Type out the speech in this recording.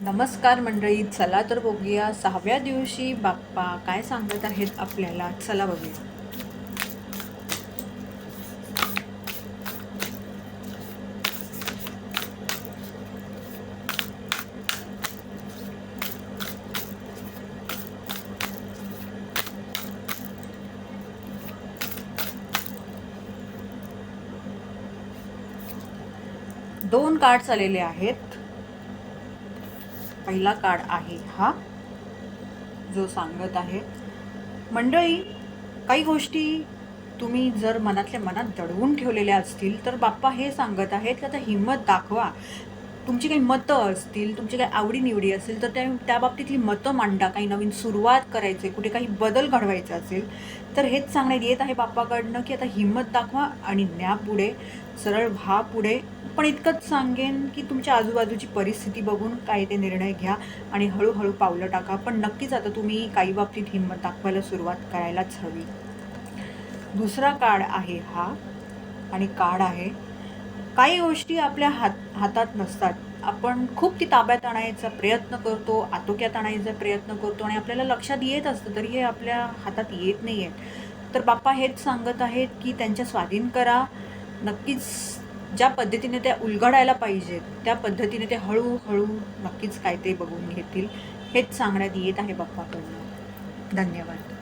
नमस्कार मंडळी चला तर बघूया सहाव्या दिवशी बाप्पा काय सांगत आहेत आपल्याला. चला बघूया. दोन कार्ड्स आलेले आहेत. पहिला कार्ड आहे हा जो सांगत आहे. मंडळी काही गोष्टी तुम्ही जर मनातल्या मनात दडवून ठेवलेल्या असतील तर बाप्पा हे सांगत आहेत की आता हिंमत दाखवा. तुमची काही मतं असतील तुमची काही आवडीनिवडी असतील तर त्या त्या बाबतीतली मतं मांडा. काही नवीन सुरुवात करायचे कुठे काही बदल घडवायचा असेल तर हेच सांगण्यात येत आहे बाप्पाकडनं की आता हिंमत दाखवा आणि न्या पुढे. सरळ व्हा पुढे. पण इतकंच सांगेन की तुमच्या आजूबाजूची परिस्थिती बघून काय ते निर्णय घ्या आणि हळूहळू पावलं टाका. पण नक्कीच आता तुम्ही काही बाबतीत हिंमत दाखवायला सुरुवात करायलाच हवी. दुसरा कार्ड आहे हा आणि कार्ड आहे काही गोष्टी आपल्या हात हातात नसतात. आपण खूप ती ताब्यात आणायचा प्रयत्न करतो आतोक्यात आणायचा प्रयत्न करतो आणि आपल्याला लक्षात येत असतं तरी हे आपल्या हातात येत नाही आहे तर बाप्पा हेच सांगत आहेत की त्यांच्या स्वाधीन करा. नक्कीच ज्या पद्धतीने त्या उलगडायला पाहिजेत त्या पद्धतीने ते हळूहळू नक्कीच काय ते बघून घेतील. हेच सांगण्यात येत आहे बाप्पाकडनं. धन्यवाद.